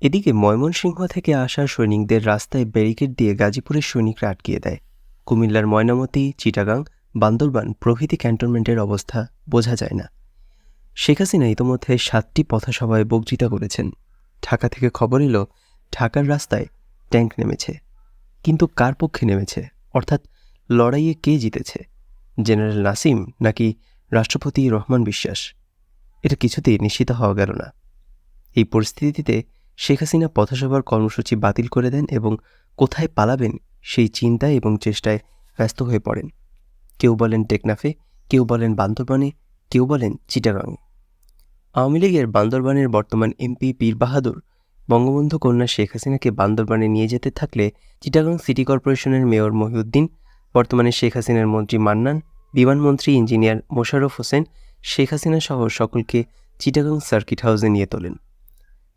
এদিকে ময়মনসিংহ থেকে আসা সৈনিকদের রাস্তায় ব্যারিকেড দিয়ে গাজীপুরের সৈনিকরা আটকিয়ে দেয়। কুমিল্লার ময়নামতি, চিটাগাং, বান্দরবান প্রভৃতি ক্যান্টনমেন্টের অবস্থা বোঝা যায় না। শেখ হাসিনা ইতোমধ্যে সাতটি পথসভায় বক্তৃতা করেছেন। ঢাকা থেকে খবর এলো, ঢাকার রাস্তায় ট্যাঙ্ক নেমেছে। কিন্তু কার পক্ষে নেমেছে? অর্থাৎ লড়াইয়ে কে জিতেছে? জেনারেল নাসিম নাকি রাষ্ট্রপতি রহমান বিশ্বাস? এটা কিছুতেই নিশ্চিত হওয়া গেল না। এই পরিস্থিতিতে শেখ হাসিনা পথসভার কর্মসূচি বাতিল করে দেন এবং কোথায় পালাবেন সেই চিন্তায় এবং চেষ্টায় ব্যস্ত হয়ে পড়েন। কেউ বলেন টেকনাফে, কেউ বলেন বান্দরবানে, কেউ বলেন চিটাগাংয়ে। আওয়ামী লীগের বান্দরবানের বর্তমান এমপি পীর বাহাদুর, বঙ্গবন্ধু কন্যা শেখ হাসিনাকে বান্দরবানে নিয়ে যেতে থাকলে চিটাগাং সিটি কর্পোরেশনের মেয়র মহিউদ্দিন, বর্তমানে শেখ হাসিনার মন্ত্রী মান্নান, বিমানমন্ত্রী ইঞ্জিনিয়ার মোশাররফ হোসেন, শেখ হাসিনা সহ সকলকে চিটাগাং সার্কিট হাউসে নিয়ে তোলেন।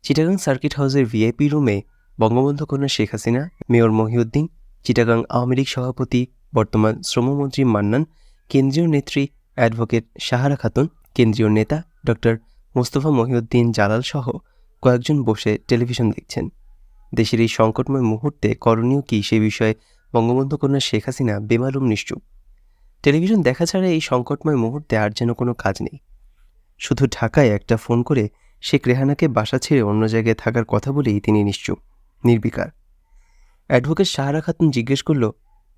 চিটাগাং সার্কিট হাউসের ভিআইপি রুমে বঙ্গবন্ধু কন্যা শেখ হাসিনা, মেয়র মহিউদ্দিন, চিটাগাং আওয়ামী লীগ সভাপতি, বর্তমান শ্রমমন্ত্রী মান্নান, কেন্দ্রীয় নেত্রী অ্যাডভোকেট সাহারা খাতুন, কেন্দ্রীয় নেতা ডক্টর মোস্তফা মহিউদ্দিন জালাল সহ কয়েকজন বসে টেলিভিশন দেখছেন। দেশের এই সংকটময় মুহূর্তে করণীয় কী সে বিষয়ে বঙ্গবন্ধু কন্যা শেখ হাসিনা বেমালুম নিশ্চুপ। টেলিভিশন দেখা ছাড়া এই সংকটময় মুহূর্তে আর যেন কোনো কাজ নেই। শুধু ঢাকায় একটা ফোন করে শেখ রেহানাকে বাসা ছেড়ে অন্য জায়গায় থাকার কথা বলেই তিনি নিশ্চুপ, নির্বিকার। অ্যাডভোকেট সাহারা খাতুন জিজ্ঞেস করল,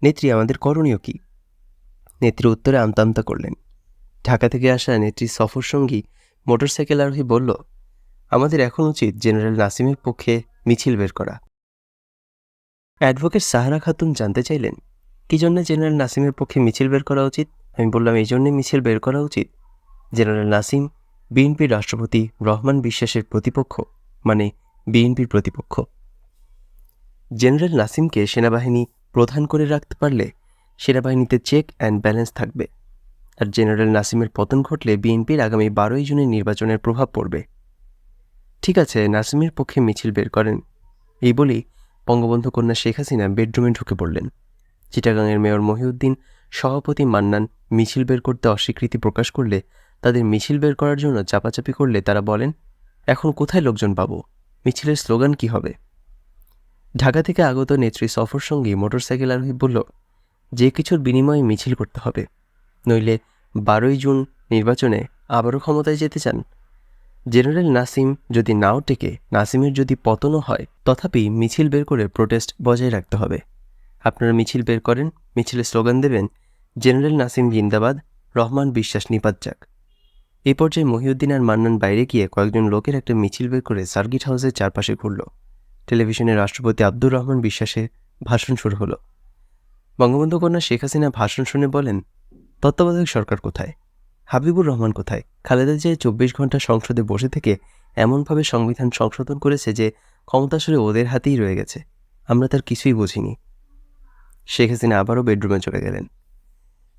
নেত্রী, আমাদের করণীয় কী? নেত্রী উত্তরে আমতা আমতা করলেন। ঢাকা থেকে আসা নেত্রী সফর সঙ্গী মোটরসাইকেল আরোহী বলল, আমাদের এখন উচিত জেনারেল নাসিমের পক্ষে মিছিল বের করা। অ্যাডভোকেট সাহারা খাতুন জানতে চাইলেন, কী জন্য জেনারেল নাসিমের পক্ষে মিছিল বের করা উচিত? আমি বললাম, এই জন্যে মিছিল বের করা উচিত। জেনারেল নাসিম বিএনপির রাষ্ট্রপতি রহমান বিশ্বাসের প্রতিপক্ষ মানে বিএনপির প্রতিপক্ষ। জেনারেল নাসিমকে সেনাবাহিনী প্রধান করে রাখতে পারলে সেনাবাহিনীতে চেক অ্যান্ড ব্যালেন্স থাকবে। আর জেনারেল নাসিমের পতন ঘটলে বিএনপির আগামী বারোই জুনের নির্বাচনের প্রভাব পড়বে। ঠিক আছে, নাসিমের পক্ষে মিছিল বের করেন। এই বলেই বঙ্গবন্ধু কন্যা শেখ হাসিনা বেডরুমে ঢুকে পড়লেন। চিটাগাংয়ের মেয়র মহিউদ্দিন, সভাপতি মান্নান মিছিল বের করতে অস্বীকৃতি প্রকাশ করলে তাদের মিছিল বের করার জন্য চাপাচাপি করলে তারা বলেন, এখন কোথায় লোকজন পাব? মিছিলের স্লোগান কি হবে? ঢাকা থেকে আগত নেত্রী সফর সঙ্গী মোটরসাইকেল আরোহী বলল, যে কিছুর বিনিময়ে মিছিল করতে হবে। নইলে বারোই জুন নির্বাচনে আবারও ক্ষমতায় যেতে চান। জেনারেল নাসিম যদি নাও টেকে, নাসিমের যদি পতনও হয়, তথাপি মিছিল বের করে প্রোটেস্ট বজায় রাখতে হবে। আপনারা মিছিল বের করেন মিছিলে স্লোগান দেবেন, জেনারেল নাসিম জিন্দাবাদ, রহমান বিশ্বাস নিপাত যাক। এই পর্যায়ে মহিউদ্দিন আর মান্নান বাইরে গিয়ে কয়েকজন লোকের একটা মিছিল বের করে সার্কিট হাউসের চারপাশে ঘুরল। টেলিভিশনে রাষ্ট্রপতি আব্দুর রহমান বিশ্বাসের ভাষণ শুরু হলো। বঙ্গবন্ধু কন্যা শেখ হাসিনা ভাষণ শুনে বলেন, তত্ত্বাবধায়ক সরকার কোথায়? হাবিবুর রহমান কোথায়? খালেদা যে চব্বিশ ঘণ্টা সংসদে বসে থেকে এমনভাবে সংবিধান সংশোধন করেছে যে ক্ষমতা আসলে ওদের হাতেই রয়ে গেছে। আমরা তার কিছুই বুঝিনি। শেখ হাসিনা আবারও বেডরুমে চলে গেলেন।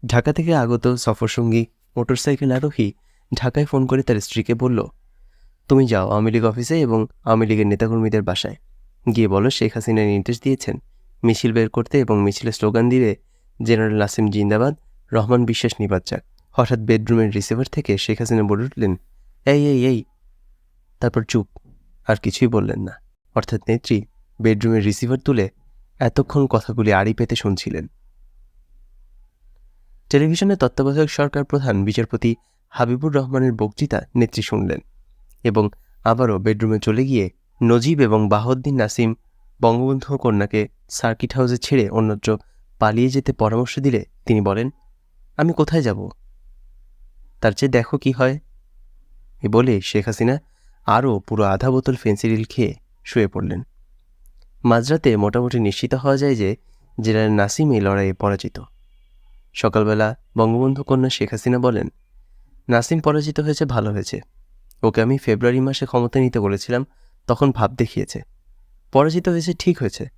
ঢাকা থেকে আগত সফরসঙ্গী, মোটরসাইকেল আরোহী ঢাকায় ফোন করে তার স্ত্রীকে বলল, তুমি যাও আওয়ামী লীগ অফিসে এবং আওয়ামী লীগের নেতাকর্মীদের বাসায়। গিয়ে বলো শেখ হাসিনা নির্দেশ দিয়েছেন। মিছিল বের করতে এবং মিছিলের স্লোগান দিলে জেনারেল নাসিম জিন্দাবাদ, রহমান বিশ্বাস নিবাদ যাক। হঠাৎ বেডরুমের রিসিভার থেকে শেখ হাসিনা বলে উঠলেন, এই এই এই। তারপর চুপ, আর কিছুই বললেন না। অর্থাৎ নেত্রী বেডরুমের রিসিভার তুলে এতক্ষণ কথাগুলি আড়ি পেতে শুনছিলেন। টেলিভিশনে তত্ত্বাবধায়ক সরকার প্রধান বিচারপতি হাবিবুর রহমানের বক্তৃতা নেত্রী শুনলেন এবং আবারও বেডরুমে চলে গিয়ে নজিব এবং বাহদ্দিন নাসিম বঙ্গবন্ধু কন্যাকে সার্কিট হাউসে ছেড়ে অন্যত্র পালিয়ে যেতে পরামর্শ দিলে তিনি বলেন, আমি কোথায় যাব? তার চেয়ে দেখো কি হয়? এ বলে শেখ হাসিনা আরও পুরো আধা বোতল ফেন্সিডিল খেয়ে শুয়ে পড়লেন। মাঝরাতে মোটামুটি নিশ্চিত হওয়া যায় যে জেনারেল নাসিম এই লড়াইয়ে পরাজিত। সকালবেলা বঙ্গবন্ধু কন্যা শেখ হাসিনা বলেন নাসিম পরাজিত হয়েছে, ভালো হয়েছে। ওকে আমি ফেব্রুয়ারি মাসে ক্ষমতা নিতে বলেছিলাম, তখন ভাব দেখিয়েছে। পরাজিত হয়েছে, ঠিক হয়েছে।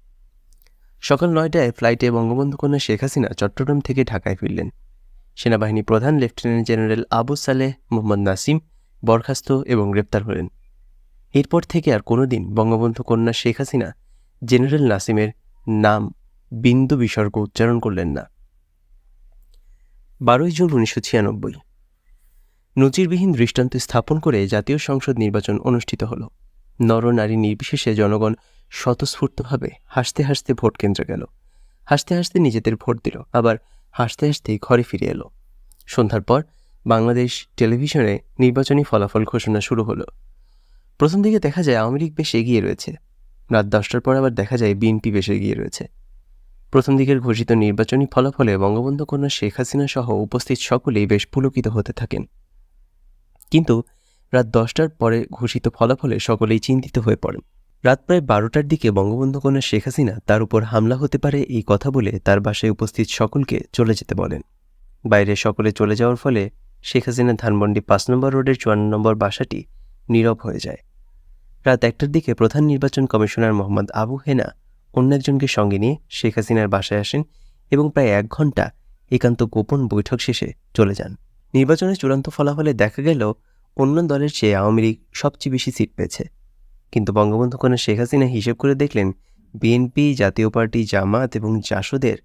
সকাল নয়টায় ফ্লাইটে বঙ্গবন্ধু কন্যা শেখ হাসিনা চট্টগ্রাম থেকে ঢাকায় ফিরলেন। সেনাবাহিনী প্রধান লেফটেন্যান্ট জেনারেল আবু সালেহ, মোহাম্মদ নাসিম, বরখাস্ত এবং গ্রেপ্তার হলেন। এরপর থেকে আর কোনোদিন বঙ্গবন্ধু কন্যা শেখ হাসিনা, জেনারেল নাসিমের নাম বিন্দু বিসর্গ উচ্চারণ করলেন না। বারোই জুন উনিশশো ছিয়ানব্বই। নজিরবিহীন দৃষ্টান্ত স্থাপন করে জাতীয় সংসদ নির্বাচন অনুষ্ঠিত হল। নর নারী নির্বিশেষে জনগণ স্বতঃস্ফূর্তভাবে হাসতে হাসতে ভোট কেন্দ্রে গেল। হাসতে হাসতে নিজেদের ভোট দিল, আবার হাসতে হাসতেই ঘরে ফিরে এলো। সন্ধ্যার পর বাংলাদেশ টেলিভিশনে নির্বাচনী ফলাফল ঘোষণা শুরু হলো। প্রথম দিকে দেখা যায় আওয়ামী লীগ বেশ এগিয়ে রয়েছে। রাত দশটার পর আবার দেখা যায় বিএনপি বেশ এগিয়ে রয়েছে। প্রথম দিকের ঘোষিত নির্বাচনী ফলাফলে বঙ্গবন্ধু কন্যা শেখ হাসিনা সহ উপস্থিত সকলেই বেশ পুলকিত হতে থাকেন। কিন্তু রাত দশটার পরে ঘোষিত ফলাফলে সকলেই চিন্তিত হয়ে পড়েন। রাত প্রায় বারোটার দিকে বঙ্গবন্ধু কন্যা শেখ হাসিনা তার উপর হামলা হতে পারে এই কথা বলে তার বাসায় উপস্থিত সকলকে চলে যেতে বলেন। বাইরে সকলে চলে যাওয়ার ফলে শেখ হাসিনা ধানমন্ডি পাঁচ নম্বর রোডের চুয়ান্ন নম্বর বাসাটি নীরব হয়ে যায়। রাত একটার দিকে প্রধান নির্বাচন কমিশনার মোহাম্মদ আবু হেনা অন্য একজনকে সঙ্গে নিয়ে শেখ হাসিনার বাসায় আসেন এবং প্রায় এক ঘণ্টা একান্ত গোপন বৈঠক শেষে চলে যান। নির্বাচনের চূড়ান্ত ফলাফলে দেখা গেল অন্য দলের চেয়ে আওয়ামী লীগ সবচেয়ে বেশি সিট পেয়েছে। কিন্তু বঙ্গবন্ধু কন্যা শেখ হাসিনা হিসেব করে দেখলেন, বিএনপি, জাতীয় পার্টি, জামাত এবং জাসদের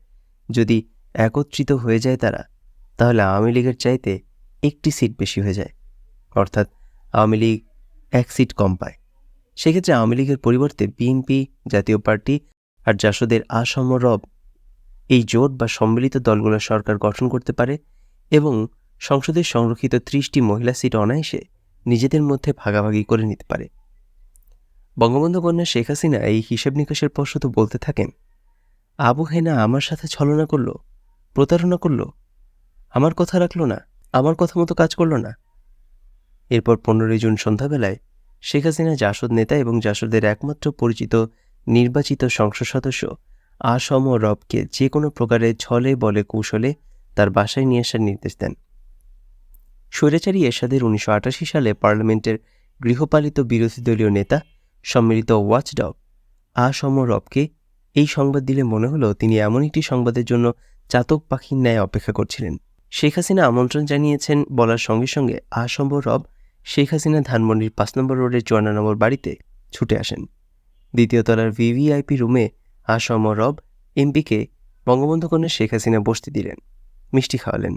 যদি একত্রিত হয়ে যায় তারা, তাহলে আওয়ামী লীগের চাইতে একটি সিট বেশি হয়ে যায়। অর্থাৎ আওয়ামী লীগ এক সিট কম পায়। সেক্ষেত্রে আওয়ামী লীগের পরিবর্তে বিএনপি, জাতীয় পার্টি আর জাসদের আসম রব এই জোট বা সম্মিলিত দলগুলো সরকার গঠন করতে পারে এবং সংসদের সংরক্ষিত ত্রিশটি মহিলা সিট অনায়াসে নিজেদের মধ্যে ভাগাভাগি করে নিতে পারে। বঙ্গবন্ধু কন্যা শেখ হাসিনা এই হিসেব নিকাশের পর শুধু বলতে থাকেন, আবু হেনা আমার সাথে ছলনা করল, প্রতারণা করল, আমার কথা রাখল না, আমার কথা মতো কাজ করল না। এরপর পনেরোই জুন সন্ধ্যাবেলায় শেখ হাসিনা জাসদ নেতা এবং জাসদের একমাত্র পরিচিত নির্বাচিত সংসদ সদস্য আসম রবকে যে কোনো প্রকারে ছলে বলে কৌশলে তার বাসায় নিয়ে আসার নির্দেশ দেন। স্বৈরাচারী এরশাদের উনিশশো আটাশি সালে পার্লামেন্টের গৃহপালিত বিরোধী দলীয় নেতা সম্মিলিত ওয়াচডগ আসম রবকে এই সংবাদ দিলে মনে হলো তিনি এমন একটি সংবাদের জন্য চাতক পাখির ন্যায় অপেক্ষা করছিলেন। শেখ হাসিনা আমন্ত্রণ জানিয়েছেন বলার সঙ্গে সঙ্গে আসম রব শেখ হাসিনা ধানমন্ডির পাঁচ নম্বর রোডের চুয়ান্ন নম্বর বাড়িতে ছুটে আসেন। দ্বিতীয় তলার ভিভিআইপি রুমে আসম রব এমপিকে বঙ্গবন্ধু কন্যা শেখ হাসিনা বসতে দিলেন, মিষ্টি খাওয়ালেন,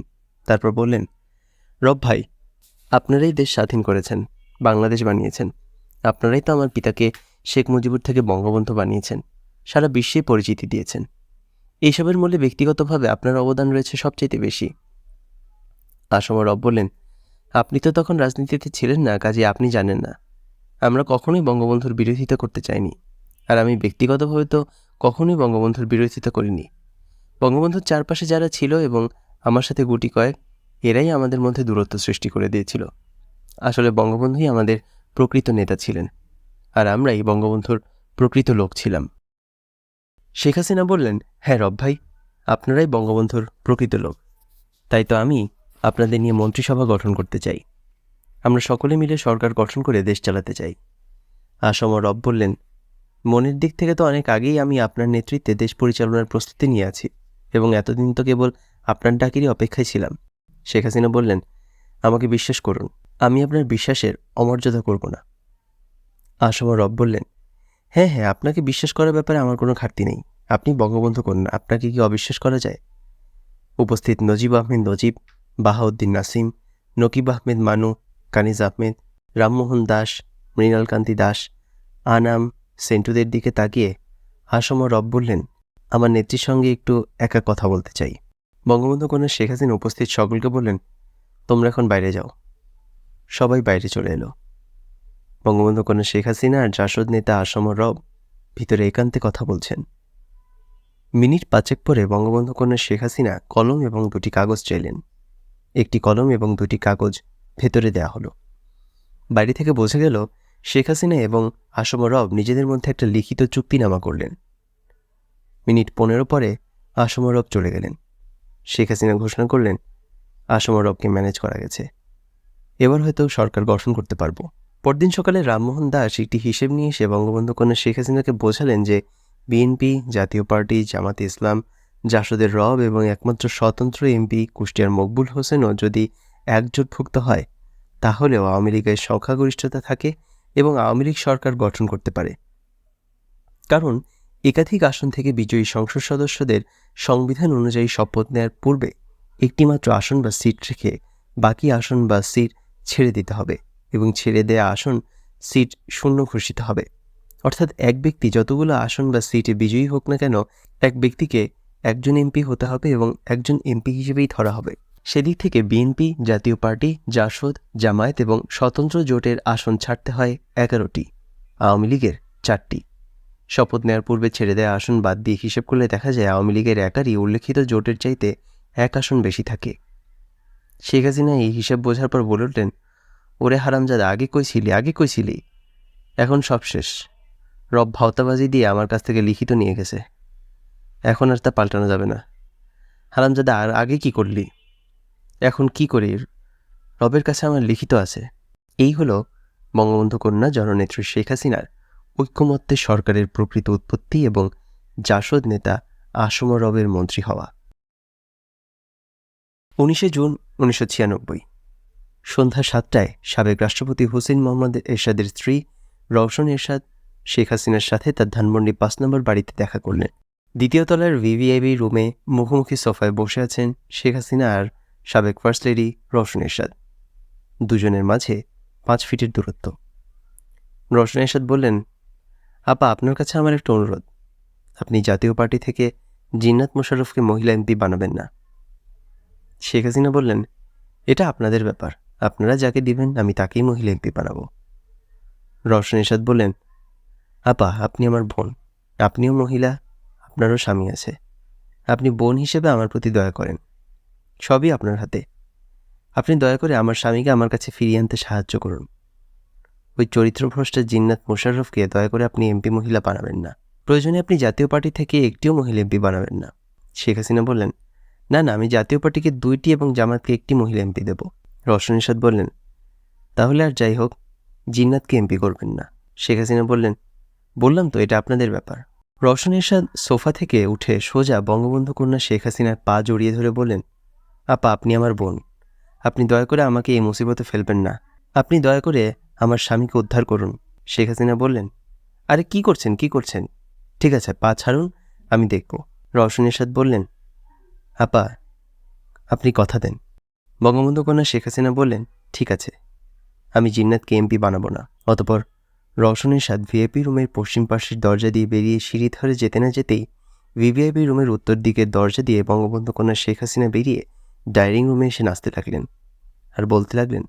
তারপর বললেন রব ভাই, আপনারাই দেশ স্বাধীন করেছেন, বাংলাদেশ বানিয়েছেন। আপনারাই তো আমার পিতাকে শেখ মুজিবুর থেকে বঙ্গবন্ধু বানিয়েছেন, সারা বিশ্বে পরিচিতি দিয়েছেন। এইসবের মূল্যে ব্যক্তিগতভাবে আপনার অবদান রয়েছে সবচাইতে বেশি। আসম রব বললেন, আপনি তো তখন রাজনীতিতে ছিলেন না, কাজে আপনি জানেন না। আমরা কখনোই বঙ্গবন্ধুর বিরোধিতা করতে চাইনি, আর আমি ব্যক্তিগতভাবে তো কখনোই বঙ্গবন্ধুর বিরোধিতা করিনি। বঙ্গবন্ধুর চারপাশে যারা ছিল এবং আমার সাথে গুটি কয়েক এরাই আমাদের মধ্যে দূরত্ব সৃষ্টি করে দিয়েছিল। আসলে বঙ্গবন্ধুই আমাদের প্রকৃত নেতা ছিলেন, আর আমরাই বঙ্গবন্ধুর প্রকৃত লোক ছিলাম। শেখ হাসিনা বললেন হ্যাঁ রব ভাই, আপনারাই বঙ্গবন্ধুর প্রকৃত লোক। তাই তো আমি আপনাদের নিয়ে মন্ত্রিসভা গঠন করতে চাই। আমরা সকলে মিলে সরকার গঠন করে দেশ চালাতে চাই। আসম রব বললেন, মনের দিক থেকে তো অনেক আগেই আমি আপনার নেতৃত্বে দেশ পরিচালনার প্রস্তুতি নিয়ে আছি, এবং এতদিন তো কেবল আপনার ডাকেরই অপেক্ষায় ছিলাম। শেখ হাসিনা বললেন, আমাকে বিশ্বাস করুন, আমি আপনার বিশ্বাসের অমর্যাদা করব না। আসম রব বললেন হ্যাঁ হ্যাঁ আপনাকে বিশ্বাস করার ব্যাপারে আমার কোনো ঘাটতি নেই। আপনি বঙ্গবন্ধু কন্যা, আপনাকে কি অবিশ্বাস করা যায়? উপস্থিত নজিব আহমেদ নজিব, বাহাউদ্দিন নাসিম, নকিব আহমেদ মানু, কানিজ আহমেদ, রামমোহন দাস, মৃণালকান্তি দাস, আনাম সেন্টুদের দিকে তাকিয়ে হাসম রব বললেন, আমার নেত্রীর সঙ্গে একটু একা কথা বলতে চাই। বঙ্গবন্ধু কন্যা শেখ হাসিনা উপস্থিত সকলকে বললেন, তোমরা এখন বাইরে যাও। সবাই বাইরে চলে এলো। বঙ্গবন্ধু কন্যা শেখ হাসিনা আর জাসদ নেতা আসম রব ভিতরে একান্তে কথা বলছেন। মিনিট পাঁচেক পরে বঙ্গবন্ধু কন্যা শেখ হাসিনা কলম এবং দুটি কাগজ চাইলেন। একটি কলম এবং দুটি কাগজ ভেতরে দেয়া হলো। বাড়ি থেকে বোঝা গেল, শেখ হাসিনা এবং আসম রব নিজেদের মধ্যে একটা লিখিত চুক্তিনামা করলেন। মিনিট পনেরো পরে আসম রব চলে গেলেন। শেখ হাসিনা ঘোষণা করলেন আসম রবকে ম্যানেজ করা গেছে। এবার হয়তো সরকার গঠন করতে পারব। পরদিন সকালে রামমোহন দাস একটি হিসেব নিয়ে এসে বঙ্গবন্ধু কন্যা শেখ হাসিনাকে বোঝালেন যে, বিএনপি, জাতীয় পার্টি, জামাতে ইসলাম, জাসদের রব এবং একমাত্র স্বতন্ত্র এমপি কুষ্টিয়ার মকবুল হোসেনও যদি একজোটভুক্ত হয়, তাহলেও আওয়ামী লীগের সংখ্যাগরিষ্ঠতা থাকে এবং আওয়ামী লীগ সরকার গঠন করতে পারে। কারণ একাধিক আসন থেকে বিজয়ী সংসদ সদস্যদের সংবিধান অনুযায়ী শপথ নেয়ার পূর্বে একটিমাত্র আসন বা সিট রেখে বাকি আসন বা সিট ছেড়ে দিতে হবে এবং ছেড়ে দেয়া আসন সিট শূন্য ঘোষিত হবে। অর্থাৎ এক ব্যক্তি যতগুলো আসন বা সিটে বিজয়ী হোক না কেন, এক ব্যক্তিকে একজন এমপি হতে হবে এবং একজন এমপি হিসেবেই ধরা হবে। সেদিক থেকে বিএনপি, জাতীয় পার্টি, জাসদ, জামায়াত এবং স্বতন্ত্র জোটের আসন ছাড়তে হয় এগারোটি। আওয়ামী লীগের চারটি। শপথ নেওয়ার পূর্বে ছেড়ে দেওয়া আসন বাদ দিয়ে হিসেব করলে দেখা যায় আওয়ামী লীগের একারই উল্লেখিত জোটের চাইতে এক আসন বেশি থাকে। শেখ হাসিনা এই হিসাব বোঝার পর বলে উঠলেন, ওরে হারামজাদা, আগে কইছিলি আগে কইছিলি। এখন সব শেষ। রব ভাওতাবাজি দিয়ে আমার কাছ থেকে লিখিত নিয়ে গেছে। এখন আর তা পাল্টানো যাবে না। হারামজাদা, আর আগে কি করলি? এখন কি করি? রবের কাছে আমার লিখিত আছে। এই হলো বঙ্গবন্ধু কন্যা জননেত্রী শেখ হাসিনার ঐক্যমত্যে সরকারের প্রকৃত উৎপত্তি এবং জাসদ নেতা আসম রবের মন্ত্রী হওয়া। উনিশে জুন উনিশশো ছিয়ানব্বই, সন্ধ্যা সাতটায় সাবেক রাষ্ট্রপতি হুসেন মোহাম্মদ এরশাদের স্ত্রী রওশন এরশাদ শেখ হাসিনার সাথে তার ধানমন্ডি পাঁচ নম্বর বাড়িতে দেখা করলেন। দ্বিতীয় তলার ভিভিআইবি রুমে মুখোমুখি সোফায় বসে আছেন শেখ হাসিনা আর সাবেক ফার্স্ট লেডি রওশন এরশাদ। দুজনের মাঝে পাঁচ ফিটের দূরত্ব। রওশন এরশাদ বললেন আপা, আপনার কাছে আমার একটা অনুরোধ। আপনি জাতীয় পার্টি থেকে জিন্নাত মোশাররফকে মহিলা এমপি বানাবেন না। শেখ হাসিনা বললেন, এটা আপনাদের ব্যাপার। আপনারা যাকে দিবেন, আমি তাকেই মহিলা এমপি বানাবো। রওশন এরশাদ বললেন, আপা, আপনি আমার বোন। আপনিও মহিলা, আপনারও স্বামী আছে। আপনি বোন হিসেবে আমার প্রতি দয়া করেন। সবই আপনার হাতে। আপনি দয়া করে আমার স্বামীকে আমার কাছে ফিরিয়ে আনতে সাহায্য করুন। ওই চরিত্রভ্রষ্ট জিন্নাত মোশাররফকে দয়া করে আপনি এমপি মহিলা বানাবেন না। প্রয়োজনে আপনি জাতীয় পার্টি থেকে একটিও মহিলা এমপি বানাবেন না। শেখ হাসিনা বললেন, না না, আমি জাতীয় পার্টিকে দুইটি এবং জামাতকে একটি মহিলা এমপি দেব। রওশন ইরশাদ বললেন, তাহলে আর যাই হোক, জিন্নাতকে এমপি করবেন না। শেখ হাসিনা বললেন, বললাম তো, এটা আপনাদের ব্যাপার। রওশন ইরশাদ সোফা থেকে উঠে সোজা বঙ্গবন্ধু কন্যা শেখ হাসিনার পা জড়িয়ে ধরে বললেন, আপা, আপনি আমার বোন। আপনি দয়া করে আমাকে এই মুসিবতে ফেলবেন না। আপনি দয়া করে আমার স্বামীকে উদ্ধার করুন। শেখ হাসিনা বললেন, আরে কি করছেন কি করছেন? ঠিক আছে, পা ছাড়ুন, আমি দেখব। রওশন ইরশাদ বললেন, আপা, আপনি কথা দেন। বঙ্গবন্ধু কন্যা শেখ হাসিনা বললেন, ঠিক আছে, আমি জিন্নাতকে এমপি বানাবো না। অতপর রওশনের সাথ ভিআইপি রুমের পশ্চিম পাশের দরজা দিয়ে বেরিয়ে সিঁড়ি ধরে যেতে না যেতেই ভিভিআইপি রুমের উত্তর দিকের দরজা দিয়ে বঙ্গবন্ধু কন্যা শেখ হাসিনা বেরিয়ে ডাইনিং রুমে এসে নাচতে লাগলেন আর বলতে লাগলেন,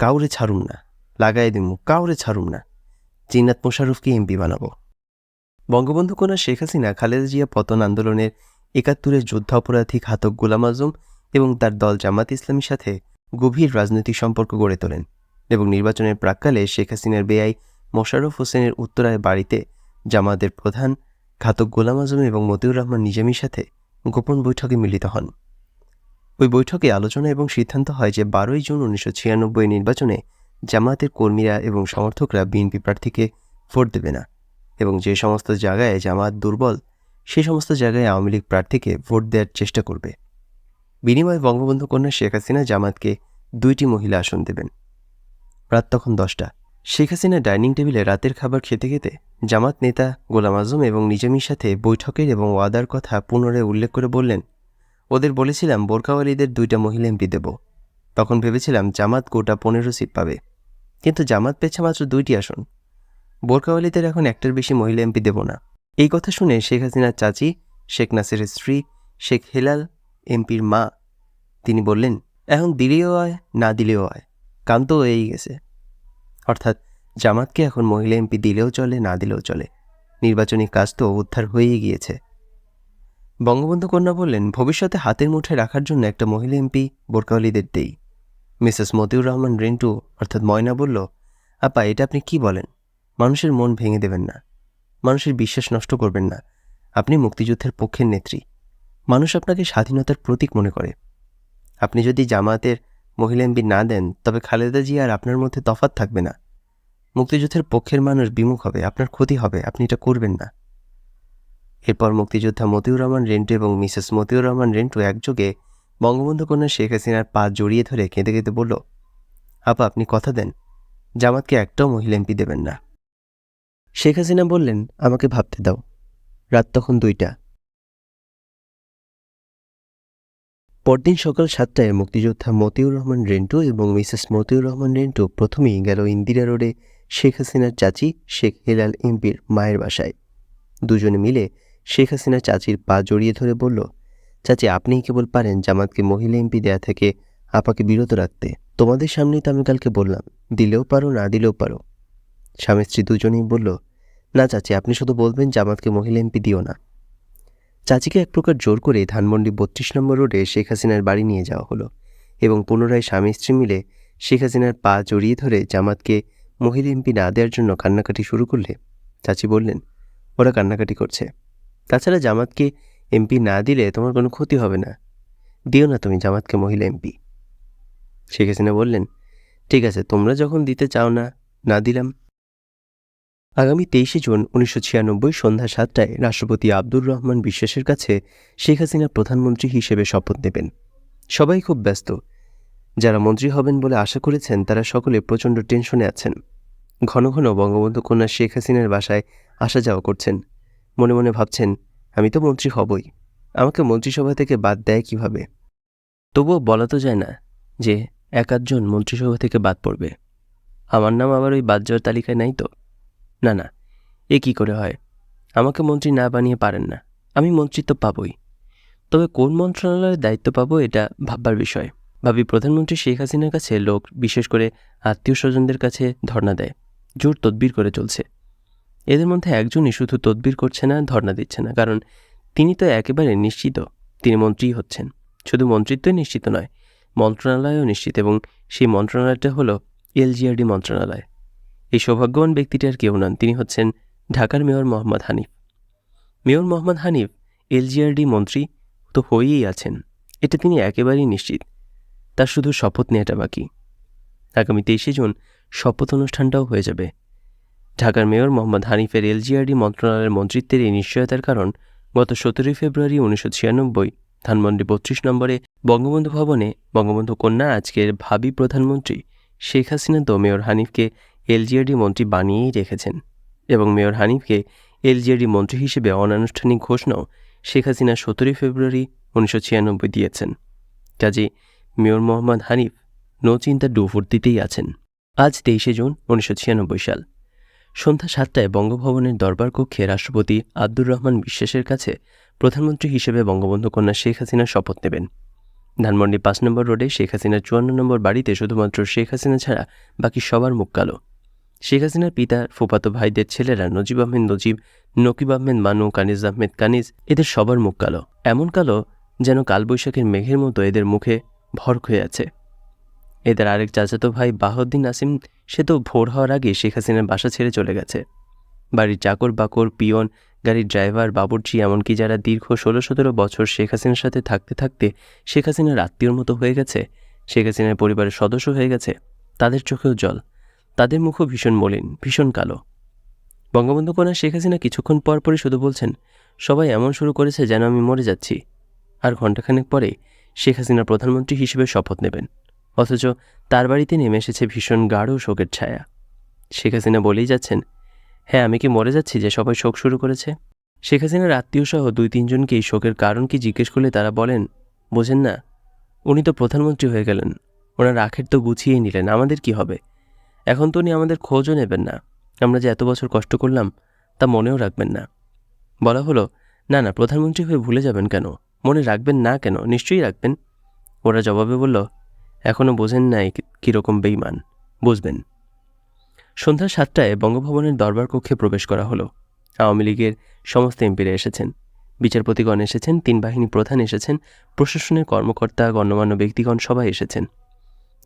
কাউরে ছাড়ুন না। লাগাই দিমু, কাউরে ছাড়ুম না। জিন্নাত মোশাররফকে এমপি বানাবো। বঙ্গবন্ধু কন্যা শেখ হাসিনা, খালেদা জিয়া পতন আন্দোলনের একাত্তরের যুদ্ধাপরাধী ঘাতক গোলাম আজম এবং তার দল জামাত ইসলামীর সাথে গভীর রাজনৈতিক সম্পর্ক গড়ে তোলেন এবং নির্বাচনের প্রাককালে শেখ হাসিনার বেআই মোশাররফ হোসেনের উত্তরায় বাড়িতে জামাতের প্রধান ঘাতক গোলাম আজম এবং মতিউর রহমান নিজামীর সাথে গোপন বৈঠকে মিলিত হন। ওই বৈঠকে আলোচনা এবং সিদ্ধান্ত হয় যে বারোই জুন উনিশশো ছিয়ানব্বই নির্বাচনে জামায়াতের কর্মীরা এবং সমর্থকরা বিএনপি প্রার্থীকে ভোট দেবে না এবং যে সমস্ত জায়গায় জামায়াত দুর্বল সেই সমস্ত জায়গায় আওয়ামী লীগ প্রার্থীকে ভোট দেওয়ার চেষ্টা করবে। বিনিময়ে বঙ্গবন্ধু কন্যা শেখ হাসিনা জামাতকে দুইটি মহিলা আসন দেবেন। রাত তখন দশটা। শেখ হাসিনা ডাইনিং টেবিলে রাতের খাবার খেতে খেতে জামাত নেতা গোলাম আজম এবং নিজামীর সাথে বৈঠকের এবং ওয়াদার কথা পুনরায় উল্লেখ করে বললেন, ওদের বলেছিলাম বোরকাওয়ালিদের দুইটা মহিলা এমপি দেব। তখন ভেবেছিলাম জামাত গোটা পনেরো সিট পাবে। কিন্তু জামাত পেয়েছে মাত্র দুইটি আসন। বোরকাওয়ালিদের এখন একটার বেশি মহিলা এমপি দেব না। এই কথা শুনে শেখ হাসিনার চাচি, শেখ নাসিরের স্ত্রী, শেখ হেলাল এমপির মা, তিনি বললেন, এখন দিলেও হয়, না দিলেও হয়। কাম তো হয়েই গেছে। অর্থাৎ জামাতকে এখন মহিলা এমপি দিলেও চলে, না দিলেও চলে। নির্বাচনী কাজ তো উদ্ধার হয়েই গিয়েছে। বঙ্গবন্ধু কন্যা বললেন, ভবিষ্যতে হাতের মুঠে রাখার জন্য একটা মহিলা এমপি বোরকাওয়ালিদের দেই। মিসেস মতিউর রহমান রেন্টু, অর্থাৎ ময়না বলল, আপা, এটা আপনি কি বলেন? মানুষের মন ভেঙে দেবেন না। মানুষের বিশ্বাস নষ্ট করবেন না। আপনি মুক্তিযুদ্ধের পক্ষের নেত্রী। মানুষ আপনাকে স্বাধীনতার প্রতীক মনে করে। আপনি যদি জামায়াতের মহিলা না দেন, তবে খালেদা জি আর আপনার মধ্যে তফাৎ থাকবে না। মুক্তিযুদ্ধের পক্ষের মানুষ বিমুখ হবে, আপনার ক্ষতি হবে, আপনি এটা করবেন না। এরপর মুক্তিযোদ্ধা মতিউর রহমান রেন্টু এবং মিসেস মতিউর রহমান রেন্টু একযোগে বঙ্গবন্ধু কন্যা শেখ হাসিনার পা জড়িয়ে ধরে কেঁদে কেঁদে বলল, আপা, আপনি কথা দেন। জামাতকে একটাও মহিলা এমপি দেবেন না। শেখ হাসিনা বললেন, আমাকে ভাবতে দাও। রাত তখন দুইটা। পরদিন সকাল সাতটায় মুক্তিযোদ্ধা মতিউর রহমান রেন্টু এবং মিসেস মতিউর রহমান রেন্টু প্রথমেই গেল ইন্দিরা রোডে শেখ হাসিনার চাচি শেখ হেলাল এমপির মায়ের বাসায়। দুজনে মিলে শেখ হাসিনার চাচির পা জড়িয়ে ধরে বলল চাচি আপনিই কেবল পারেন জামাতকে মহিলা এমপি দেয়া থেকে আপাকে বিরত রাখতে? তোমাদের সামনেই তো আমি কালকে বললাম, দিলেও পারো, না দিলেও পারো। স্বামী স্ত্রী দুজনেই বলল, না চাচি, আপনি শুধু বলবেন জামাতকে মহিলা এমপি দিও না। চাচিকে এক প্রকার জোর করে ধানমন্ডি বত্রিশ নম্বর রোডে শেখ হাসিনার বাড়ি নিয়ে যাওয়া হলো এবং পুনরায় স্বামী স্ত্রী মিলে শেখ হাসিনার পা জড়িয়ে ধরে জামাতকে মহিলা এমপি না দেওয়ার জন্য কান্নাকাটি শুরু করলে চাচি বললেন, ওরা কান্নাকাটি করছে। তাছাড়া জামাতকে এমপি না দিলে তোমার কোনো ক্ষতি হবে না। দিও না তুমি জামাতকে মহিলা এমপি শেখ হাসিনা বললেন, ঠিক আছে, তোমরা যখন দিতে চাও না না দিলাম। আগামী তেইশে জুন উনিশশো ছিয়ানব্বই সন্ধ্যা সাতটায় রাষ্ট্রপতি আব্দুর রহমান বিশ্বাসের কাছে শেখ হাসিনা প্রধানমন্ত্রী হিসেবে শপথ নেবেন। সবাই খুব ব্যস্ত। যারা মন্ত্রী হবেন বলে আশা করেছেন, তারা সকলে প্রচণ্ড টেনশনে আছেন। ঘন ঘন বঙ্গবন্ধু কন্যা শেখ হাসিনার বাসায় আসা যাওয়া করছেন। মনে মনে ভাবছেন আমি তো মন্ত্রী হবই। আমাকে মন্ত্রিসভা থেকে বাদ দেয় কীভাবে? তবুও বলা তো যায় না যে এক আধজন মন্ত্রিসভা থেকে বাদ পড়বে। আমার নাম আবার ওই বাদ যাওয়ার তালিকায় নাই তো? না না, এ কি করে হয়? আমাকে মন্ত্রী না বানিয়ে পারেন না। আমি মন্ত্রিত্ব পাবই। তবে কোন মন্ত্রণালয়ের দায়িত্ব পাবো এটা ভাববার বিষয়। ভাবি প্রধানমন্ত্রী শেখ হাসিনার কাছে লোক, বিশেষ করে আত্মীয় স্বজনদের কাছে ধর্ণা দেয়। জোর তদবির করে চলছে। এদের মধ্যে একজনই শুধু তদবির করছে না, ধর্ণা দিচ্ছে না, কারণ তিনি তো একেবারে নিশ্চিত তিনি মন্ত্রীই হচ্ছেন। শুধু মন্ত্রিত্বই নিশ্চিত নয়, মন্ত্রণালয়ও নিশ্চিত এবং সেই মন্ত্রণালয়টা হলো এলজিআরডি মন্ত্রণালয়। এই সৌভাগ্যবান ব্যক্তিটি আর কেউ নন, তিনি হচ্ছেন ঢাকার mayor Mohammad Hanif. Mayor Mohammad Hanif LGRD মন্ত্রী তো হয়েই আছেন, এটা তিনি একেবারেই নিশ্চিত। তার শুধু শপথ নেওয়াটা বাকি। আগামী তেইশে জুন শপথ অনুষ্ঠানটাও হয়ে যাবে। ঢাকার মেয়র মোহাম্মদ হানিফের এলজিআরডি মন্ত্রণালয়ের মন্ত্রিত্বের এই নিশ্চয়তার কারণ গত সতেরোই ফেব্রুয়ারি উনিশশো ছিয়ানব্বই, ধানমন্ডি বত্রিশ নম্বরে বঙ্গবন্ধু ভবনে বঙ্গবন্ধু কন্যা, আজকের ভাবি প্রধানমন্ত্রী শেখ হাসিনা তো মেয়র হানিফকে এলজিআরডি মন্ত্রী বানিয়েই রেখেছেন এবং মেয়র হানিফকে এলজিআরডি মন্ত্রী হিসেবে অনানুষ্ঠানিক ঘোষণাও শেখ হাসিনা সতেরোই ফেব্রুয়ারি উনিশশো ছিয়ানব্বই দিয়েছেন। কাজে মেয়র মোহাম্মদ হানিফ নো চিন্তা ডুফুর দিতেই আছেন। আজ তেইশে জুন উনিশশো ছিয়ানব্বই সাল। সন্ধ্যা সাতটায় বঙ্গভবনের দরবার কক্ষে রাষ্ট্রপতি আব্দুর রহমান বিশ্বাসের কাছে প্রধানমন্ত্রী হিসেবে বঙ্গবন্ধু কন্যা শেখ হাসিনা শপথ নেবেন। ধানমন্ডি পাঁচ নম্বর রোডে শেখ হাসিনার চুয়ান্ন নম্বর বাড়িতে শুধুমাত্র শেখ হাসিনা ছাড়া বাকি সবার মুখ কালো। শেখ হাসিনার পিতা, ফুফাতো ভাইদের ছেলেরা নজিব আহমেদ, নজিব, নকিব আহমেদ, মানু, কানিজ আহমেদ, কানিজ, এদের সবার মুখ কালো। এমন কালো যেন কালবৈশাখের মেঘের মতো এদের মুখে ভরক হয়ে আছে। এদের আরেক চাচাতো ভাই বাহদ্দিন নাসিম, সে তো ভোর হওয়ার আগে শেখ হাসিনার বাসা ছেড়ে চলে গেছে। বাড়ির চাকর বাকর, পিয়ন, গাড়ির ড্রাইভার, বাবুর্চি, এমনকি যারা দীর্ঘ ষোলো সতেরো বছর শেখ হাসিনার সাথে থাকতে থাকতে শেখ হাসিনার আত্মীয়র মতো হয়ে গেছে, শেখ হাসিনার পরিবারের সদস্য হয়ে গেছে, তাদের চোখেও জল, তাদের মুখও ভীষণ মলিন, ভীষণ কালো। বঙ্গবন্ধু কন্যা শেখ হাসিনা কিছুক্ষণ পর পরই শুধু বলছেন, সবাই এমন শুরু করেছে যেন আমি মরে যাচ্ছি। আর ঘণ্টাখানেক পরে শেখ হাসিনা প্রধানমন্ত্রী হিসেবে শপথ নেবেন। অথচ তার বাড়িতে নেমে এসেছে ভীষণ গাঢ় শোকের ছায়া। শেখ হাসিনা বলেই যাচ্ছেন হ্যাঁ আমি কি মরে যাচ্ছি যে সবাই শোক শুরু করেছে? শেখ হাসিনার আত্মীয়সহ দুই তিনজনকে এই শোকের কারণ কি জিজ্ঞেস করলে তারা বলেন, বোঝেন না, উনি তো প্রধানমন্ত্রী হয়ে গেলেন, ওনার আখের তো গুছিয়েই নিলেন, আমাদের কি হবে? এখন তো উনি আমাদের খোঁজও নেবেন না, আমরা যে এত বছর কষ্ট করলাম, তা মনেও রাখবেন না। বলা হলো, না না, প্রধানমন্ত্রী হয়ে ভুলে যাবেন কেন? মনে রাখবেন না কেন? নিশ্চয়ই রাখবেন। ওরা জবাবে বলল এখনও বোঝেন নাই কীরকম বেইমান বুঝবেন। সন্ধ্যা সাতটায় বঙ্গভবনের দরবার কক্ষে প্রবেশ করা হলো। আওয়ামী লীগের সমস্ত এমপিরা এসেছেন। বিচারপতিগণ এসেছেন, তিন বাহিনী প্রধান এসেছেন, প্রশাসনের কর্মকর্তা, গণ্যমান্য ব্যক্তিগণ সবাই এসেছেন।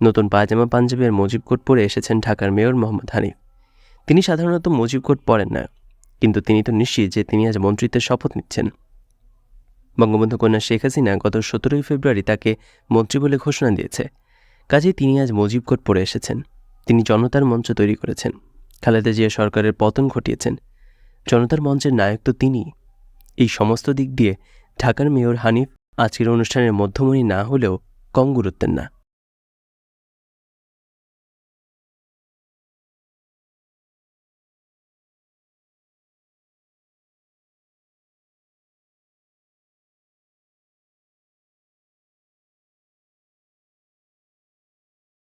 নতুন পায়জামা পাঞ্জাবের মুজিব কোট পরে এসেছেন ঢাকার মেয়র মোহাম্মদ হানিফ। তিনি সাধারণত মুজিব কোট পরেন না, কিন্তু তিনি তো নিশ্চিত যে তিনি আজ মন্ত্রিত্বের শপথ নিচ্ছেন। বঙ্গবন্ধু কন্যা শেখ হাসিনা গত সতেরোই ফেব্রুয়ারি তাকে মন্ত্রী বলে ঘোষণা দিয়েছে। কাজেই তিনি আজ মজিবকোট পড়ে এসেছেন। তিনি জনতার মঞ্চ তৈরি করেছেন। খালেদা জিয়া সরকারের পতন ঘটিয়েছেন। জনতার মঞ্চের নায়ক তো তিনি। এই সমস্ত দিক দিয়ে ঢাকার মেয়র হানিফ আজকের অনুষ্ঠানের মধ্যমণি না হলেও কম গুরুত্বের না।